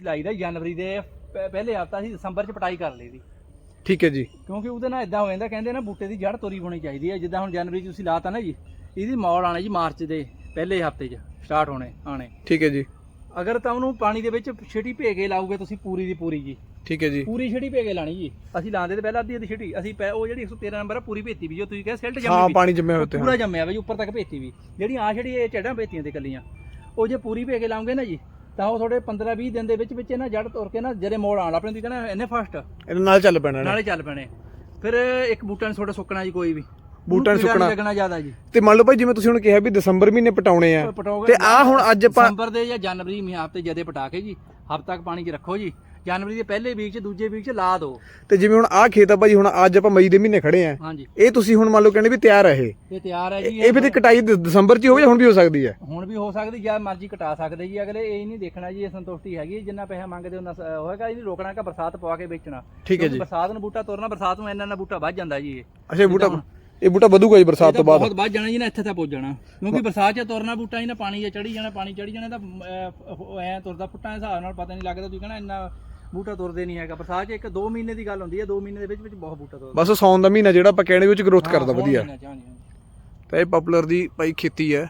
ਲਾਈ ਦਾ ਜਨਵਰੀ ਦੇ ਪ- ਪਹਿਲੇ ਹਫਤਾ ਸੀ ਦਸੰਬਰ ਚ ਪਟਾਈ ਕਰ ਲਈ ਦੀ। ਠੀਕ ਹੈ ਜੀ। ਕਿਉਂਕਿ ਉਹਦੇ ਨਾਲ ਇਦਾਂ ਹੋ ਜਾਂਦਾ ਕਹਿੰਦੇ ਨਾ ਬੂਟੇ ਦੀ ਜੜ ਤੋਰੀ ਹੋਣੀ ਚਾਹੀਦੀ ਹੈ ਜਿੱਦਾਂ ਹੁਣ ਜਨਵਰੀ 'ਚ ਤੁਸੀਂ ਲਾਤਾ ਨਾ ਜੀ ਇਹਦੀ ਮੌਲ ਆਣੇ ਜੀ ਮਾਰਚ ਦੇ ਪਹਿਲੇ ਹਫ਼ਤੇ 'ਚ ਸਟਾਰਟ ਹੋਣੇ ਆਣੇ ਠੀਕ ਹੈ ਜੀ। ਅਗਰ ਤਾਂ ਉਹਨੂੰ ਪਾਣੀ ਦੇ ਵਿੱਚ ਛਿਟੀ ਭੇ ਕੇ ਲਾਓਗੇ ਤੁਸੀਂ ਪੂਰੀ ਦੀ ਪੂਰੀ ਜੀ। ਠੀਕ ਹੈ ਜੀ। ਪੂਰੀ ਛਿਟੀ ਭੇ ਕੇ ਲਾਣੀ ਜੀ। ਅਸੀਂ ਲਾਉਂਦੇ ਤੇ ਪਹਿਲਾਂ ਅੱਧੀ ਅੱਧੀ ਛਿਟੀ ਅਸੀਂ ਪੈ- ਉਹ ਜਿਹੜੀ 113 ਨੰਬਰ ਆ ਪੂਰੀ ਭੇਤੀ ਵੀ ਜੋ ਤੁਸੀਂ ਕਿਹਾ ਸਿਲਟ ਜੰਮੀ ਹਾਂ ਵੀ। ਪਾਣੀ ਜੰਮਿਆ ਹੋਇਆ ਉੱਤੇ ਪੂਰਾ ਜੰਮਿਆ ਵਾ ਜੀ ਉੱਪਰ ਤੱਕ ਭੇਤੀ ਵੀ। ਜਿਹੜੀ ਆ ਛੜੀ ਇਹ ਚੜਾਂ ਭੇਤੀਆਂ ਤੇ ਕੱਲੀਆਂ ਉਹ ਜੇ ਪੂਰੀ ਭੇ ਕੇ ਲਾਉਂਗੇ ਨਾ ਜੀ ਤਾਂ ਉਹ ਤੁਹਾਡੇ 15 20 ਦਿਨ ਦੇ ਵਿੱਚ ਵਿੱਚ ਨਾ ਜੜ ਤੁਰ ਕੇ ਨਾ ਜਰੇ ਮੋੜ ਆਣ ਆਪਣੇ ਤੁਸੀਂ ਕਹਿੰਦਾ ਇਹਨੇ ਫਸਟ ਇਹਦੇ ਨਾਲ ਚੱਲ ਪੈਣਾ ਨਾਲੇ ਚੱਲ ਪੈਣੇ। ਫਿਰ ਇੱਕ ਬੂਟਾ ਨੀ ਤੁਹਾਡਾ ਸੁੱਕਣਾ ਜੀ ਕੋਈ ਵੀ। ਬੂਟਾ ਨੀ ਸੁੱਕਣਾ। ਲੱਗਣਾ ਜ਼ਿਆਦਾ ਜੀ। ਤੇ ਮੰਨ ਲਓ ਭਾਈ ਜਿਵੇਂ ਤੁਸੀਂ ਹੁਣ ਕਿਹਾ ਵੀ ਦਸੰਬਰ ਮਹੀਨੇ ਪਟਾਉਣੇ ਆ। ਤੇ ਆ ਹੁਣ ਅੱਜ ਆਪਾਂ ਦਸੰਬਰ ਦੇ ਜਾਂ ਜਨਵਰੀ ਮਹੀਨੇ ਹਫ਼ਤੇ ਜਦੇ ਪਟਾ ਕੇ ਜੀ। ਹਫ਼ਤਾ ਤੱਕ ਪਾਣੀ 'ਚ ਰੱਖੋ ਜੀ। ਜਨਵਰੀ ਦੇ ਪਹਿਲੇ ਵੀਕ 'ਚ ਦੂਜੇ ਵੀਕ 'ਚ ਲਾ ਦਿਓ ਤੇ ਜਿਵੇਂ ਹੁਣ ਆ ਖੇਤ ਆ ਭਾਈ ਹੁਣ ਅੱਜ ਆਪਾਂ ਮਈ ਦੇ ਮਹੀਨੇ ਖੜੇ ਆ। ਹਾਂਜੀ। ਇਹ ਤੁਸੀਂ ਹੁਣ ਮੰਨ ਲਓ ਕਹਿੰਦੇ ਵੀ ਤਿਆਰ ਹੈ ਇਹ। ਇਹ ਤਿਆਰ ਹੈ ਜੀ ਇਹ ਵੀ ਤੇ ਕਟਾਈ ਦ- ਦਸੰਬਰ ਚ ਹੀ ਹੋਵੇ ਜਾਂ ਹੁਣ ਵੀ ਹੋ ਸਕਦੀ ਹੈ ਹੁਣ ਵੀ ਹੋ ਸਕਦੀ ਜਾਂ ਮਰਜ਼ੀ ਕਟਾ ਸਕਦੇ ਜੀ। ਅਗਲੇ ਇਹ ਨਹੀਂ ਦੇਖਣਾ ਜੀ ਇਹ ਸੰਤੁਸ਼ਟੀ ਹੈਗੀ ਜਿੰਨਾ ਪੈਸਾ ਮੰਗਦੇ ਉਹਨਾਂ ਹੋਏਗਾ। ਇਹ ਨਹੀਂ ਰੋਕਣਾ ਕਿ ਬਰਸਾਤ ਪਵਾ ਕੇ ਵੇਚਣਾ। ਠੀਕ ਹੈ ਕਿਉਂਕਿ ਜੀ। ਬਰਸਾਤ ਨੂੰ ਬੂਟਾ ਤੋਰਨਾ ਬਰਸਾਤ ਨੂੰ ਇੰਨਾ ਇੰਨਾ ਬੂਟਾ ਵੱਧ ਜਾਂਦਾ ਜੀ ਇਹ। ਅੱਛਾ ਇਹ ਬੂਟਾ ਇਹ ਬੂਟਾ ਵਧੂਗਾ ਜੀ ਬਰਸਾਤ ਤੋਂ ਬਾਅਦ। ਬਹੁਤ ਵੱਧ ਜਾਣਾ ਜੀ ਨਾ ਇੱਥੇ ਤੱਕ ਪਹੁੰਚ ਜਾਣਾ। ਕਿਉਂਕਿ ਬਰਸਾਤ 'ਚ ਤੁਰਨਾ ਬੂਟਾ ਨਾ ਪਾਣੀ 'ਚ ਚੜੀ ਜਾਣਾ ਪਾਣੀ ਚੜੀ ਜਾਣਾ ਤਾਂ ਐਂ ਤੁਰਦਾ ਫੁੱਟਾਂ ਦੇ ਹਿਸਾਬ ਨਾਲ ਪਤਾ ਨਹੀਂ ਲੱਗਦਾ ਤੁਸੀਂ ਕਹਿੰਦਾ ਇੰਨਾ ਬੂਟਾ ਤੁਰਦੇ ਨਹੀਂ ਹੈਗਾ। ਬਰਸਾਤ 'ਚ ਇੱਕ 2 ਮਹੀਨੇ ਦੀ ਗੱਲ ਹੁੰਦੀ ਹੈ 2 ਮਹੀਨੇ ਦੇ ਵਿੱਚ ਵਿੱਚ ਬਹੁਤ ਬੂਟਾ ਤੁਰਦਾ। ਬਸ ਸੌਣ ਦਾ ਮਹੀਨਾ ਜਿਹੜਾ ਆਪਾਂ ਕਹਿੰਦੇ ਵਿੱਚ ਗਰੋਥ ਕਰਦਾ ਵਧੀਆ। ਤਾਂ ਇਹ ਪਪੂਲਰ ਦੀ ਭਾਈ ਖੇਤੀ ਹੈ।